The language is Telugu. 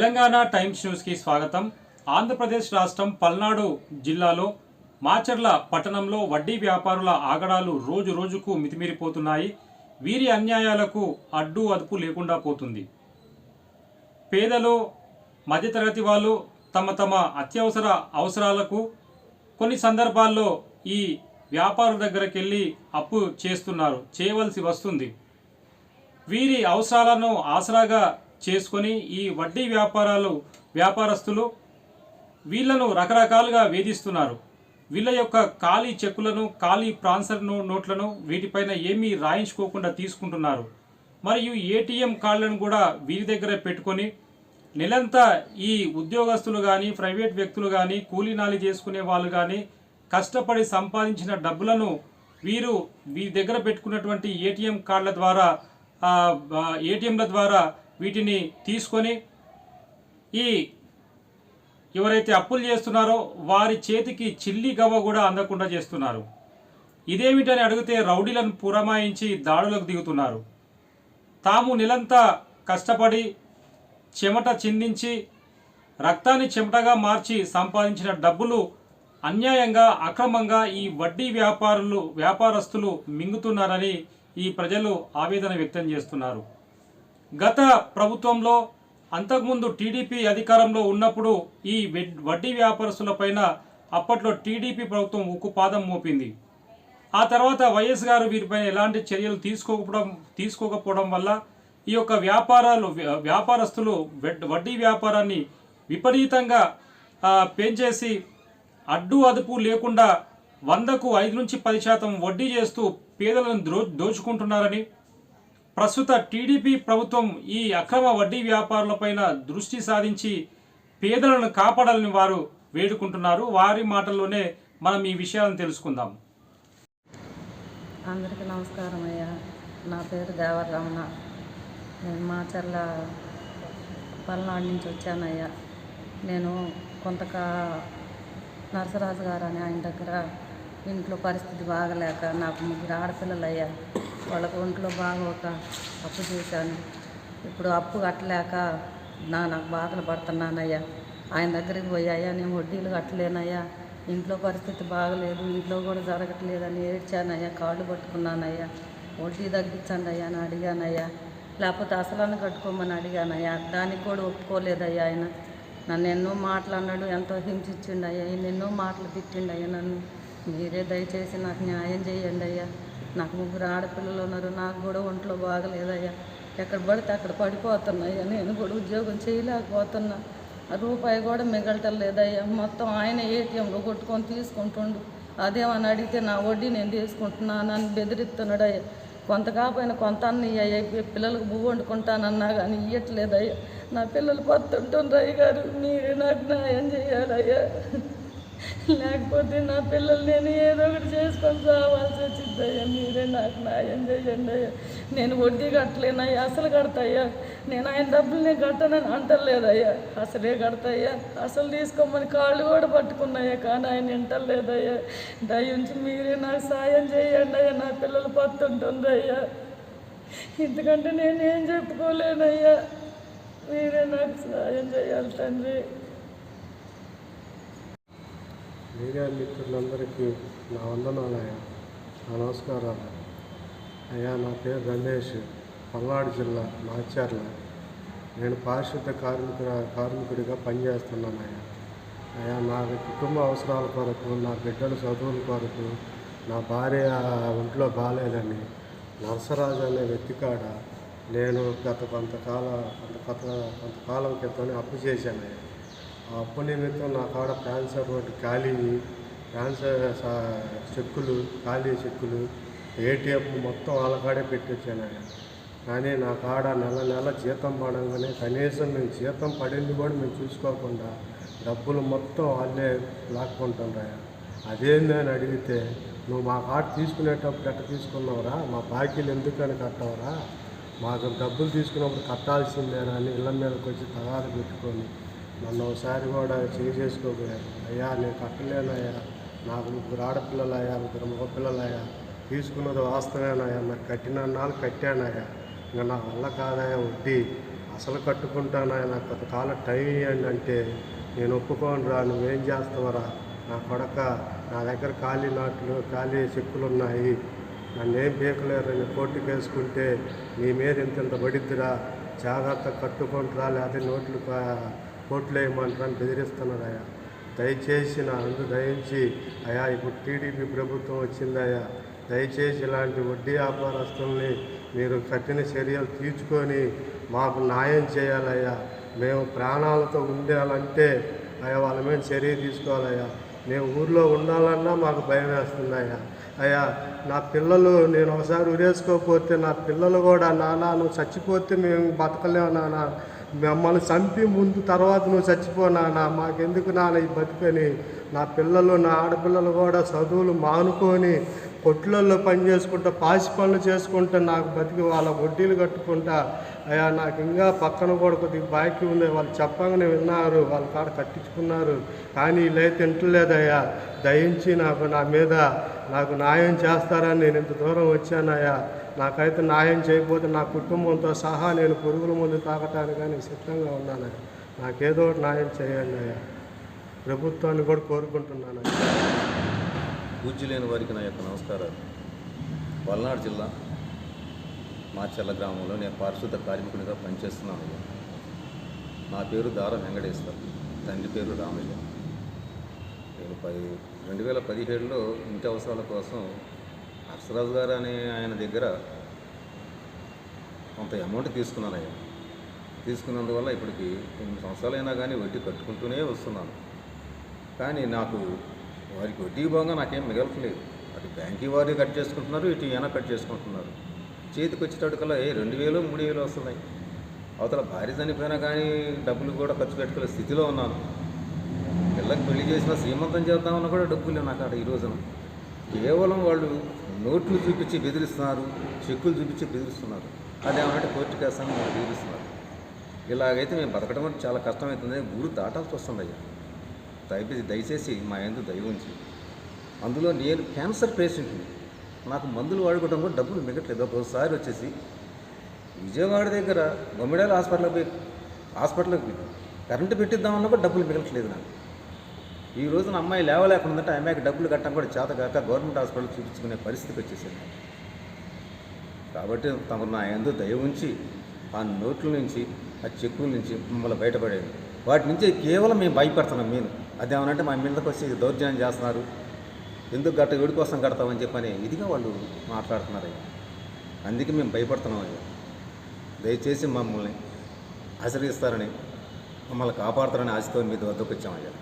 తెలంగాణ టైమ్స్ న్యూస్కి స్వాగతం. ఆంధ్రప్రదేశ్ రాష్ట్రం పల్నాడు జిల్లాలో మాచర్ల పట్టణంలో వడ్డీ వ్యాపారుల ఆగడాలు రోజు రోజుకు మితిమీరిపోతున్నాయి. వీరి అన్యాయాలకు అడ్డు అదుపు లేకుండా పోతుంది. పేదలు మధ్యతరగతి వాళ్ళు తమ తమ అత్యవసర అవసరాలకు కొన్ని సందర్భాల్లో ఈ వ్యాపారుల దగ్గరికి వెళ్ళి అప్పు చేస్తున్నారు. చేయవలసి వస్తుంది. వీరి అవసరాలను ఆసరాగా చేసుకొని ఈ వడ్డీ వ్యాపారాలు వ్యాపారస్తులు వీళ్ళను రకరకాలుగా వేధిస్తున్నారు. వీళ్ళ యొక్క ఖాళీ చెక్కులను ఖాళీ ప్రాన్సర్ను నోట్లను వీటిపైన ఏమీ రాయించుకోకుండా తీసుకుంటున్నారు. మరియు ఏటీఎం కార్డులను కూడా వీరి దగ్గర పెట్టుకొని నెలంతా ఈ ఉద్యోగస్తులు కానీ ప్రైవేట్ వ్యక్తులు కానీ కూలీనాలి చేసుకునే వాళ్ళు కానీ కష్టపడి సంపాదించిన డబ్బులను వీరు వీరి దగ్గర పెట్టుకున్నటువంటి ఏటీఎం కార్డుల ద్వారా ఏటీఎంల ద్వారా వీటిని తీసుకొని ఈ ఎవరైతే అప్పులు చేస్తున్నారో వారి చేతికి చిల్లి గవ్వ కూడా అందకుండా చేస్తున్నారు. ఇదేమిటని అడిగితే రౌడీలను పురమాయించి దాడులకు దిగుతున్నారు. తాము నెలంతా కష్టపడి చెమట చిందించి రక్తాన్ని చెమటగా మార్చి సంపాదించిన డబ్బులు అన్యాయంగా అక్రమంగా ఈ వడ్డీ వ్యాపారులు వ్యాపారస్తులు మింగుతున్నారని ఈ ప్రజలు ఆవేదన వ్యక్తం చేస్తున్నారు. గత ప్రభుత్వంలో అంతకుముందు టీడీపీ అధికారంలో ఉన్నప్పుడు ఈ వెడ్- వడ్డీ వ్యాపారస్తులపైన అప్పట్లో టీడీపీ ప్రభుత్వం ఉక్కుపాదం మోపింది. ఆ తర్వాత వైఎస్ గారు వీరిపైన ఎలాంటి చర్యలు తీసుకోకపోవడం తీసుకోకపోవడం వల్ల ఈ యొక్క వ్యాపారాలు వ్యాపారస్తులు వడ్డీ వ్యాపారాన్ని విపరీతంగా పెంచేసి అడ్డు అదుపు లేకుండా వందకు ఐదు నుంచి పది శాతం వడ్డీ చేస్తూ పేదలను ద్రో దోచుకుంటున్నారని ప్రస్తుత టీడీపీ ప్రభుత్వం ఈ అక్రమ వడ్డీ వ్యాపారులపైన దృష్టి సాధించి పేదలను కాపాడాలని వారు వేడుకుంటున్నారు. వారి మాటల్లోనే మనం ఈ విషయాలను తెలుసుకుందాం. అందరికీ నమస్కారం అయ్యా. నా పేరు దేవరమణ నేను మాచర్ల పల్నాడు నుంచి వచ్చానయ్యా. నేను కొంతక నరసరాజు గారు అని ఆయన దగ్గర ఇంట్లో పరిస్థితి బాగలేక నాకు ముగ్గురు ఆడపిల్లలు అయ్యా వాళ్ళకు ఒంట్లో బాగోక అప్పు చేశాను. ఇప్పుడు అప్పు కట్టలేక నా నాకు బాధలు పడుతున్నానయ్యా. ఆయన దగ్గరికి పోయాయా? నేను వడ్డీలు కట్టలేనయ్యా. ఇంట్లో పరిస్థితి బాగలేదు. ఇంట్లో కూడా జరగట్లేదని ఏడ్చానయ్యా. కాళ్ళు పట్టుకున్నానయ్యా. వడ్డీ తగ్గించండి అయ్యా అని అడిగానయ్యా. లేకపోతే అసలను కట్టుకోమని అడిగానయ్యా. దానికి కూడా ఒప్పుకోలేదయ్యా ఆయన. నన్ను ఎన్నో మాటలు అన్నాడు ఎంతో హింసించిండు అయ్యా ఈయన ఎన్నో మాటలు తిట్టిండు అయ్యా నన్ను. మీరే దయచేసి నాకు న్యాయం చేయండి అయ్యా నాకు ముగ్గురు ఆడపిల్లలు ఉన్నారు నాకు కూడా ఒంట్లో బాగలేదయ్యా. ఎక్కడ పడితే అక్కడ పడిపోతున్నాయ్యా. నేను కూడా ఉద్యోగం చేయలేకపోతున్నా. ఆ రూపాయి కూడా మిగలటం లేదయ్యా. మొత్తం ఆయన ఏటీఎంలో కొట్టుకొని తీసుకుంటుండు. అదేమని అడిగితే నా వడ్డీ నేను తీసుకుంటున్నాను అని బెదిరిస్తున్నాడు అయ్యా కొంత కాకపోయినా కొంత అన్నయ్య పిల్లలకు బువ్వ వండుకుంటానన్నా కానీ ఇయ్యట్లేదయ్యా. నా పిల్లలు పొత్తుంటుండ్రయ్య గారు మీరే నాకు న్యాయం చేయాలయ్యా. లేకపోతే నా పిల్లలు నేను ఏదో ఒకటి చేసుకొని రావాల్సి వచ్చిద్దయ్యా మీరే నాకు న్యాయం చేయండి అయ్యా. నేను వడ్డీ కట్టలేనయ్యా అసలు కడతాయ్యా నేను ఆయన డబ్బులు నేను కట్టనని అంటలేదయ్యా అసలే కడతాయ్యా అసలు తీసుకోమని కాళ్ళు కూడా పట్టుకున్నాయ్యా కానీ ఆయన వింటలేదయ్యా దయించి మీరే నాకు సాయం చేయండి అయ్యా. నా పిల్లలు పత్తుంటుందయ్యా ఎందుకంటే నేనేం చెప్పుకోలేనయ్యా మీరే నాకు సాయం చేయాలి తండ్రి. మీడియా మిత్రులందరికీ నా వందనాలయ్యా నా నమస్కారాలు. అయ్యా నా పేరు రమేష్ పల్నాడు జిల్లా మాచర్ల. నేను పారిశుద్ధ కార్మికుడ కార్మికుడిగా పనిచేస్తున్నాను అయ్యా అయ్యా నా కుటుంబ అవసరాల కొరకు నా బిడ్డల చదువుల కొరకు నా భార్య ఒంట్లో బాగాలేదని నరసరాజు అనే వ్యక్తి కాడ నేను గత కొంతకాల కొంత కొత్త కొంతకాలం క్రితం అప్పు చేశాను అయ్యా అప్పు నిమిత్తం నా కాడ క్యాన్సర్ రోడ్డు ఖాళీ క్యాన్సర్ చెక్కులు ఖాళీ చెక్కులు ఏటీఎం మొత్తం వాళ్ళ కాడే పెట్టొచ్చానయ్యా. కానీ నా కాడ నెల నెల జీతం పడంగానే కనీసం మేము జీతం పడింది కూడా మేము చూసుకోకుండా డబ్బులు మొత్తం వాళ్ళే లాక్కుంటుండ్రయ్యా అదేంది అని అడిగితే నువ్వు మా కాడ తీసుకునేటప్పుడు ఎట్ట తీసుకున్నావురా? మా బాకీలు ఎందుకని కట్టవరా? మాకు డబ్బులు తీసుకున్నప్పుడు కట్టాల్సిందేనా అని ఇళ్ళ మీదకి వచ్చి తగాదు పెట్టుకొని నన్ను ఒకసారి కూడా చేసేసుకోపోయారు అయ్యా నేను కట్టలేనయ్యా. నాకు ముగ్గురు ఆడపిల్లలయ్యా ముగ్గురు మగపిల్లలయ్యా. తీసుకున్నది వాస్తవేనయ్యా. మరి కట్టిన నాలు కట్టానయ్యా. ఇంకా నా వల్ల కాదయ్యా వడ్డీ. అసలు కట్టుకుంటాను నాకు కొంతకాలం టైం ఇవ్వండి అంటే నేను ఒప్పుకోను రా. నువ్వేం చేస్తావరా? నా కొడక నా దగ్గర ఖాళీ నాట్లు ఖాళీ చెక్కులు ఉన్నాయి నన్ను ఏం పీకలేరని కోర్టుకు వేసుకుంటే నీ మీద ఇంత ఇంత పడిద్దిరా. జాగ్రత్త కట్టుకుంటురా. లేకపోతే నోట్లు కోట్లు వేయమంటారా బెదిరిస్తున్నారయ్యా దయచేసి నా అందు దయించి అయా ఇప్పుడు టీడీపీ ప్రభుత్వం వచ్చిందయ్యా. దయచేసి ఇలాంటి వడ్డీ వ్యాపారస్తుల్ని మీరు కఠిన చర్యలు తీర్చుకొని మాకు న్యాయం చేయాలయ్యా. మేము ప్రాణాలతో ఉండాలంటే అయ్యా వాళ్ళ మీద చర్య తీసుకోవాలయ్యా. మేము ఊర్లో ఉండాలన్నా మాకు భయం వేస్తుందయ్యా. అయ్యా నా పిల్లలు నేను ఒకసారి ఉరేసుకోకపోతే నా పిల్లలు కూడా నానా నువ్వు చచ్చిపోతే మేము బతకలేము నానా. మమ్మల్ని చంపి ముందు తర్వాత నువ్వు చచ్చిపోనా నా మాకెందుకు నాన్న ఈ బతుకని? నా పిల్లలు నా ఆడపిల్లలు కూడా చదువులు మానుకొని కొట్లల్లో పని చేసుకుంటా పాసి పనులు చేసుకుంటా నాకు బతికి వాళ్ళ వడ్డీలు కట్టుకుంటా. అయ్యా నాకు ఇంకా పక్కన కూడా కొద్దిగా బాకీ ఉంది. వాళ్ళు చెప్పగానే విన్నారు. వాళ్ళ కాడ కట్టించుకున్నారు. కానీ వీళ్ళైతే తింటలేదయ్యా. దయించి నాకు నా మీద నాకు న్యాయం చేస్తారని నేను ఇంత దూరం వచ్చానయ్యా నాకైతే న్యాయం చేయకపోతే నా కుటుంబంతో సహా నేను పురుగుల ముందు తాగటానికి కానీ సిద్ధంగా ఉన్నాను నాకేదో ఒకటి న్యాయం చేయండి అయ్యా. ప్రభుత్వాన్ని కూడా కోరుకుంటున్నాను పూజ్యులైన వారికి నా యొక్క నమస్కారాలు. పల్నాడు జిల్లా మాచర్ల గ్రామంలో నేను పారిశుద్ధ కార్మికునిగా పనిచేస్తున్నాను నా పేరు దార వెంకటేశ్వర్. తండ్రి పేరు రామయ్య. నేను పది రెండు వేల పదిహేడులో ఇంటి అవసరాల కోసం హర్షరాజు గారు అనే ఆయన దగ్గర కొంత అమౌంట్ తీసుకున్నాను ఆయన తీసుకున్నందువల్ల ఇప్పటికి ఎనిమిది సంవత్సరాలైనా కానీ వడ్డీ కట్టుకుంటూనే వస్తున్నాను. కానీ నాకు వారికి వడ్డీ బాగా నాకేం మిగలట్లేదు అటు బ్యాంకీ వారు కట్ చేసుకుంటున్నారు ఇటు ఈయన కట్ చేసుకుంటున్నారు. చేతికి వచ్చేటట్టుకల్లా ఏ రెండు వేలు మూడు వేలు వస్తున్నాయి. అవతల భార్య చనిపోయినా కానీ డబ్బులు కూడా ఖర్చు పెట్టుకునే స్థితిలో ఉన్నాను. పిల్లకి పెళ్ళి చేసిన శ్రీమంతం చేద్దామన్నా కూడా డబ్బులు లేవు నాకు అక్కడ ఈ రోజున. కేవలం వాళ్ళు నోట్లు చూపించి బెదిరిస్తున్నారు చెక్కులు చూపించి బెదిరిస్తున్నారు. అదేమంటే కోర్టు కేసాన్ని వాళ్ళు బెదిరిస్తున్నారు. ఇలాగైతే మేము బతకడం అంటే చాలా కష్టమవుతుంది గురు దాటాల్సి వస్తుంది అయ్యా దయచేసి దయచేసి మా ఎందు దయ ఉంచి. అందులో నేను క్యాన్సర్ పేషెంట్ని. నాకు మందులు వాడుకోవడం కూడా డబ్బులు మిగట్లేదు. ఒక్కోసారి వచ్చేసి విజయవాడ దగ్గర బొమ్మిడాల హాస్పిటల్కి పోయి హాస్పిటల్కి పోయి కరెంటు పెట్టిద్దామన్నా కూడా డబ్బులు మిగలట్లేదు నాకు. ఈ రోజున అమ్మాయి లేవలేకుండా అమ్మాయికి డబ్బులు కట్టడం కూడా చేత కాక గవర్నమెంట్ హాస్పిటల్ చూపించుకునే పరిస్థితికి వచ్చేసింది. కాబట్టి తమరు నా ఎందు దయ ఉంచి ఆ నోట్ల నుంచి ఆ చెక్కుల నుంచి మమ్మల్ని బయటపడేది వాటి నుంచి కేవలం మేము భయపడుతున్నాం మేము. అదేమనంటే మా మీదకి వచ్చి దౌర్జన్యం చేస్తున్నారు. ఎందుకు గట్ట వీడి కోసం కడతామని చెప్పని ఇదిగా వాళ్ళు మాట్లాడుతున్నారు అయ్యా అందుకే మేము భయపడుతున్నాం అయ్యా. దయచేసి మమ్మల్ని ఆశ్రయిస్తారని మమ్మల్ని కాపాడుతారని ఆశతో మీ వద్దకు వచ్చామయ్యా.